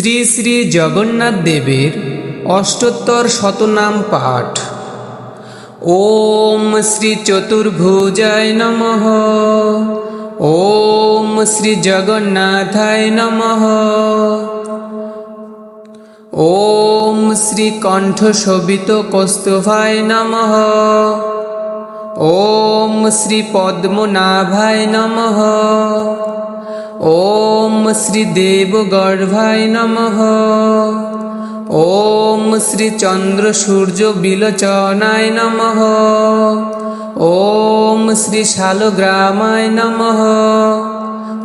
শ্রী শ্রী জগন্নাথ দেবের অষ্টোত্তর শতনাম পাঠ। ওম শ্রী চতুর্ভুজায় নমঃ। ওম শ্রী জগন্নাথায় নমঃ। ওম শ্রী কণ্ঠশোভিত কৌস্তুভায় নমঃ। ওম শ্রী পদ্মনাভায় নমঃ। ওম শ্রী দেবগর্ভায় নমঃ। ওম শ্রী চন্দ্র সূর্য বিলোচনায় নমঃ। ওম শ্রী শালগ্রামায় নমঃ।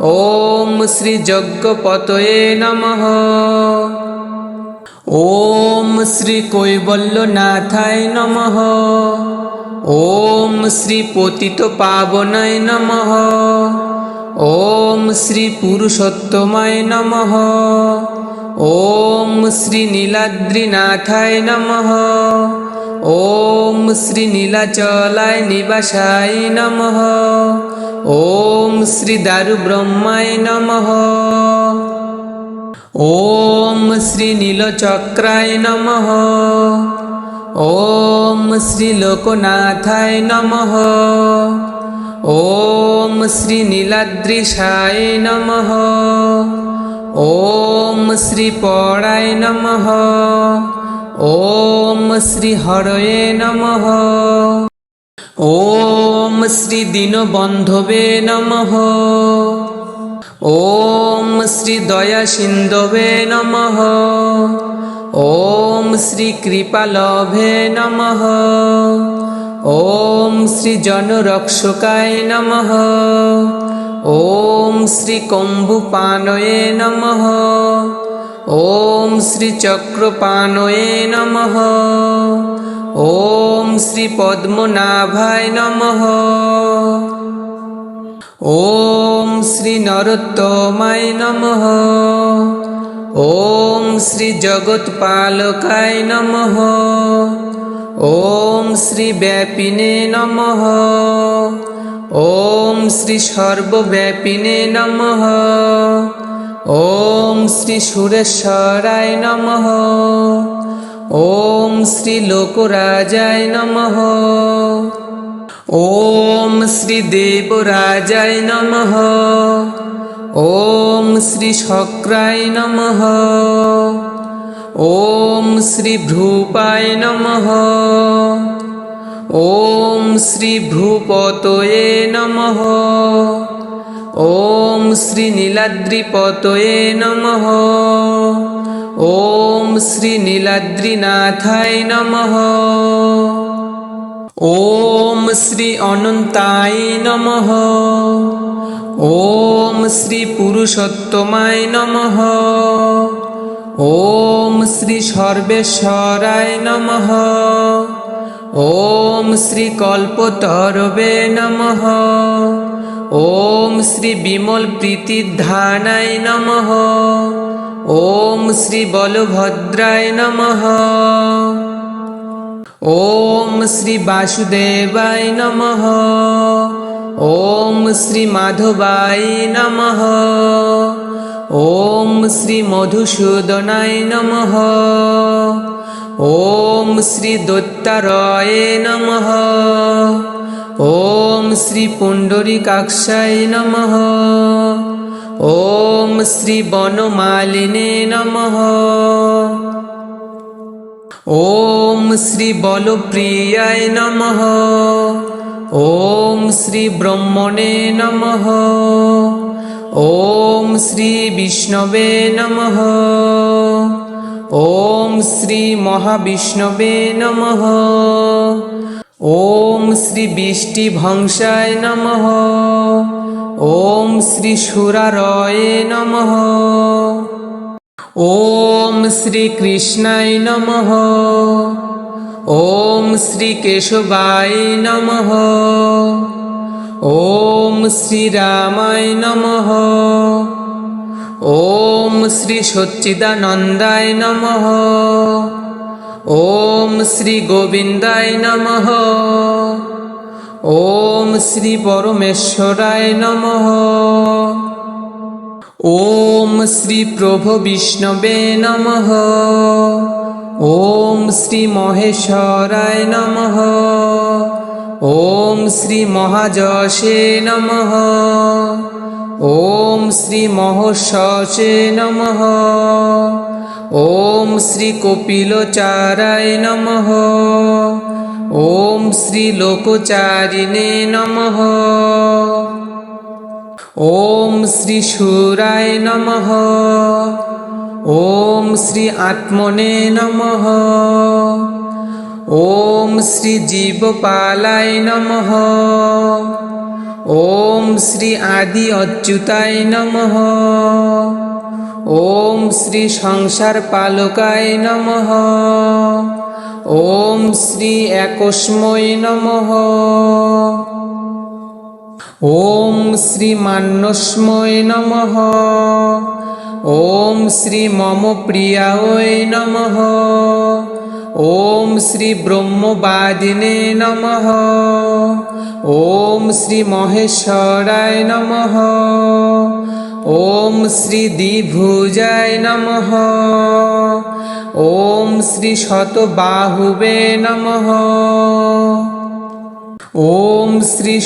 ওম শ্রী যজ্ঞপতয়ে নমঃ। ওম শ্রী কৈবল্যনাথায় নমঃ। ওম শ্রী পতিত পাবনায় নমঃ। ওম শ্রী পুরুষোত্তমায় নমঃ। ওম শ্রী নীলাদ্রিনাথায় নমঃ। ওম শ্রী নীলাচলায় নিবাসায় নমঃ। ওম শ্রী দারুব্রহ্মায় নমঃ। ওম শ্রী নীলচক্রায় নমঃ। ওম শ্রী লোকনাথায় নমঃ। ওম শ্রী নীলাদ্রিষায় নমঃ। ওম শ্রী পড়ায় নমঃ। ওম শ্রী হরয়ে নমঃ। ওম শ্রী দীনবন্ধবে নমঃ। ওম শ্রী দয়া সিন্ধবে নমঃ। ওম শ্রী ব্যাপিনে নমঃ। ওম শ্রী সর্বব্যাপিনে নমঃ। ওম শ্রী সুরেশ্বরায় নমঃ। ওম শ্রী লোকরাজায় নমঃ। ওম শ্রী দেবরাজায় নমঃ। ওম শ্রী শক্রায় নমঃ। শ্রী ভ্রূপায় নমঃ। ওম শ্রী ভ্রূপতয়ে নমঃ। ওম শ্রী নীলাদ্রিপতয়ে নমঃ। ওম শ্রী নীলাদ্রিনাথায় নমঃ। ওম শ্রী অনন্তায় নমঃ। ওম শ্রী সর্বেশ্বরায় নমঃ। ওম শ্রী কল্পতরবে নমঃ। ওম শ্রী বিমল প্রীতিধানায় নমঃ। ওম শ্রী বলভদ্রায় নমঃ। ওম শ্রী বাসুদেবায় নমঃ। ওম শ্রী মাধবায় নমঃ। শ্রী মধুসূদনায় নমঃ। ওম শ্রী দত্তারয়ে নমঃ। ওম শ্রী পুণ্ডরীকাক্ষায় নমঃ। ওম শ্রী বনমালিনে নমঃ। ওম শ্রী বলপ্রিয়ায় নমঃ। ওম শ্রী ব্রহ্মণে নমঃ। বিষ্ণবে নমঃ। ওম শ্রী মহাবিষ্ণবে নমঃ। ওম শ্রী বৃষ্টিভংসায় নমঃ। ওম শ্রী সুরারয়ে নমঃ। ওম শ্রী কৃষ্ণায় নমঃ। ওম শ্রী কেশবায় নমঃ ওম শ্রী রামায় নমঃ। ওম শ্রী সচ্চিদানন্দায় নমঃ। ওম শ্রী গোবিন্দায় নমঃ। ওম শ্রী পরমেশ্বরায় নমঃ। ওম শ্রী প্রভু বিষ্ণবে নমঃ। ওম শ্রী মহেশ্বরায় নমঃ। ওম শ্রী মহাযশে নমঃ। ওম শ্রী মহর্ষে নমঃ। ওম শ্রী কপিলচারায় নমঃ। ওম শ্রী লোকচারিণে নমঃ। ওম শ্রী সুরায় নমঃ। ওম শ্রী আত্মনে নমঃ। ওম শ্রী জীবপালায় নমঃ। ওম শ্রী আদি অচ্যুতায় নমঃ। ওম শ্রী সংসার পালকায় নমঃ। ওম শ্রী একস্ময় নমঃ। ওম শ্রী মান্যস্ময় নমঃ। ওম শ্রী মম প্রিয়ায় নমঃ। ওম শ্রী ব্রহ্মবাদিনে নমঃ। ওম শ্রী মহেশ্বরায় নমঃ। ওম শ্রী দ্বিভুজায় নমঃ। ওম শ্রী শতবাহুবে নমঃ। ওম শ্রী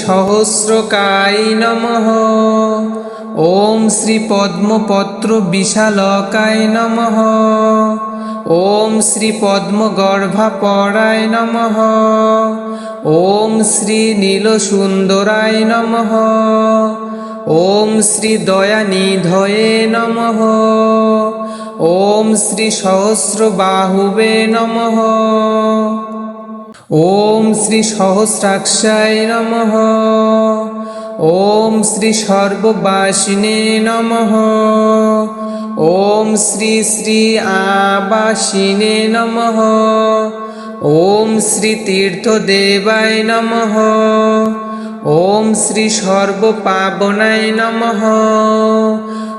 সহস্রকায় নমঃ। ওম শ্রী পদ্মপত্র বিশালকায় নমঃ। ওম শ্রী পদ্মগর্ভাপরায় নমঃ। ওম শ্রী নীলসুন্দরায় নমঃ। ওম শ্রী দয়ানিধয়ে নমঃ। ওম শ্রী সহস্রবাহুবে নমঃ। ওম শ্রী সহস্রাক্ষায় নমঃ। ওম শ্রী সর্ববাসিনে নমঃ।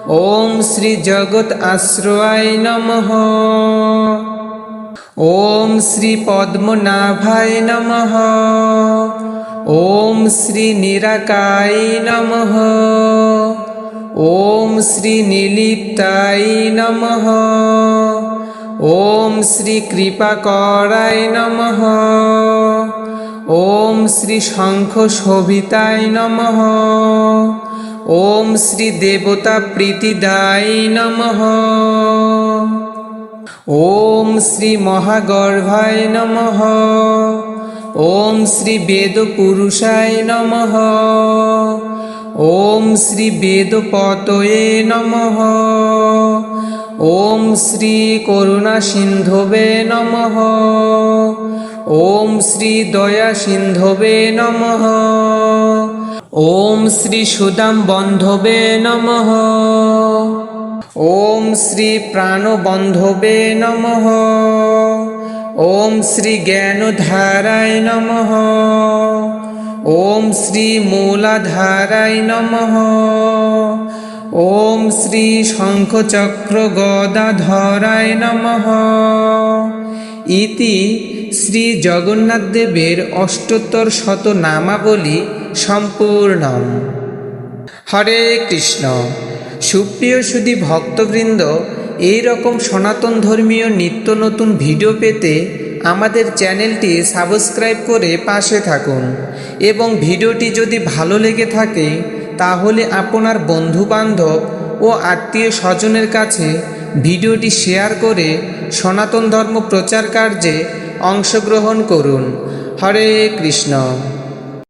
ওম শ্রী শ্রী আবাসিনে নমঃ। ওম শ্রী তীর্থদেবায় নমঃ। ওম শ্রী সর্বপাবনায় নমঃ। ওম শ্রী জগৎ আশ্রয়ায় নমঃ। ওম শ্রী পদ্মনাভায় নমঃ। ওম শ্রী নিরাকায় নমঃ। ওম শ্রী ওম শ্রী কৃপাকরায় নমঃ। ওম শ্রী শঙ্খ শোভিতায় নমঃ। ওম শ্রী দেবতা প্রীতিদায় নমঃ। ওম শ্রী মহাগর্ভায় নমঃ। ওম শ্রী জ্ঞানধারায় নমঃ। ওম শ্রী মূলাধারায় নমঃ। ওম শ্রী শঙ্খচক্র গদাধরায় নমঃ। ইতি শ্রী জগন্নাথদেবের অষ্টোত্তর শত নামাবলী সম্পূর্ণম। হরে কৃষ্ণ। সুপ্রিয় সুধী ভক্তবৃন্দ এই রকম সনাতন ধর্মীয় নিত্য নতুন ভিডিও পেতে আমাদের চ্যানেলটি সাবস্ক্রাইব করে পাশে থাকুন। এবং ভিডিওটি যদি ভালো লেগে থাকে, তাহলে আপনার বন্ধুবান্ধব ও আত্মীয় স্বজনের কাছে ভিডিওটি শেয়ার করে সনাতন ধর্ম প্রচার কার্যে অংশগ্রহণ করুন। হরে কৃষ্ণ।